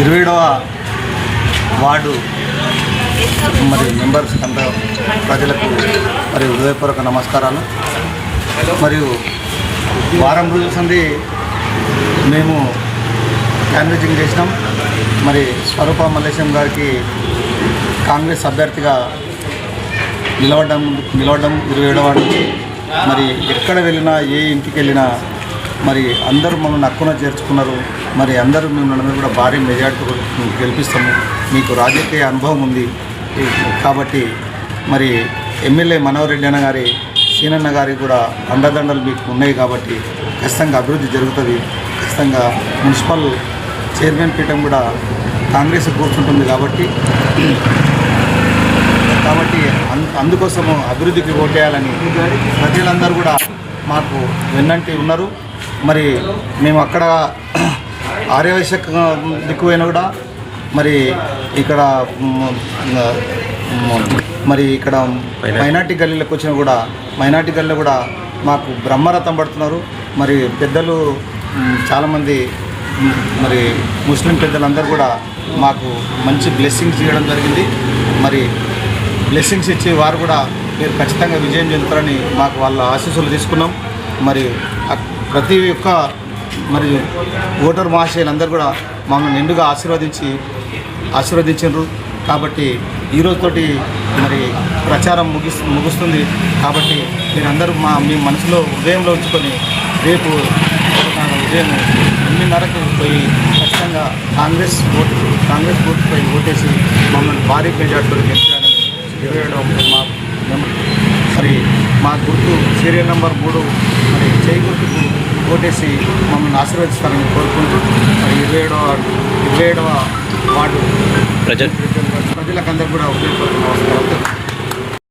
ఇరవైడవ ward మరి members అంత ప్రజలకు మరి హృదయపూర్వక నమస్కారాలు. మరియు వారం రోజుల సంది మేము క్యాన్వెజింగ్ చేసినాం. మరి స్వరూప మల్లేశం గారికి కాంగ్రెస్ అభ్యర్థిగా నిలవడం నిలవడం ఇరవై ఏడవ మరి ఎక్కడ వెళ్ళినా ఏ ఇంటికి వెళ్ళినా మరి అందరూ మమ్మల్ని నక్కున చేర్చుకున్నారు. మరి అందరూ మేము నన్ను కూడా భారీ మెజార్టీ గెలిపిస్తాము. మీకు రాజకీయ అనుభవం ఉంది. కాబట్టి మరి ఎమ్మెల్యే మనోహర్ రెడ్డి అన్న గారి సీనన్న గారి కూడా అండదండలు మీకు ఉన్నాయి కాబట్టి ఖచ్చితంగా అభివృద్ధి జరుగుతుంది. ఖచ్చితంగా మున్సిపల్ చైర్మన్ పీఠం కూడా కాంగ్రెస్ కూర్చుంటుంది కాబట్టి కాబట్టి అందుకోసము అభివృద్ధికి ఓటేయాలని ప్రజలందరూ కూడా మాకు వెన్నంటి ఉన్నారు. మరి మేము అక్కడ ఆర్యవైశ్య దిక్కుపోయినా కూడా మరి ఇక్కడ మరి ఇక్కడ మైనార్టీ గల్లీలకు వచ్చినా కూడా మైనార్టీ గల్లీలో కూడా మాకు బ్రహ్మరథం పడుతున్నారు. మరి పెద్దలు చాలామంది మరి ముస్లిం పెద్దలందరూ కూడా మాకు మంచి బ్లెస్సింగ్స్ ఇవ్వడం జరిగింది. మరి బ్లెస్సింగ్స్ ఇచ్చి వారు కూడా మీరు ఖచ్చితంగా విజయం చెందుతారని మాకు వాళ్ళ ఆశీస్సులు తీసుకున్నాం. మరి ప్రతి ఒక్క మరి ఓటర్ మహాశయులందరూ కూడా మమ్మల్ని నిండుగా ఆశీర్వదించి ఆశీర్వదించారు కాబట్టి ఈ రోజుతోటి మరి ప్రచారం ముగిస్ ముగుస్తుంది. కాబట్టి మీరందరూ మా మీ మనసులో హృదయంలో ఉంచుకొని రేపు ఉదయం ఎనిమిదిన్నరకు పోయి ఖచ్చితంగా కాంగ్రెస్ ఓటు కాంగ్రెస్ ఓటుపై ఓటేసి మమ్మల్ని భారీ మెజార్టీలో గెలిచారని ఇరవై ఏడవ మా మరి మా గుర్తు సీరియల్ నెంబర్ మూడు మరి చేయి గుర్తుకు ఓటేసి మమ్మల్ని ఆశీర్వదిస్తారని కోరుకుంటూ మరి ఇరవై ఏడవ ఇరవై ఏడవ వార్డు ప్రజలు. ప్రజలకందరూ కూడా ఉపయోగపడుతున్న నమస్కారం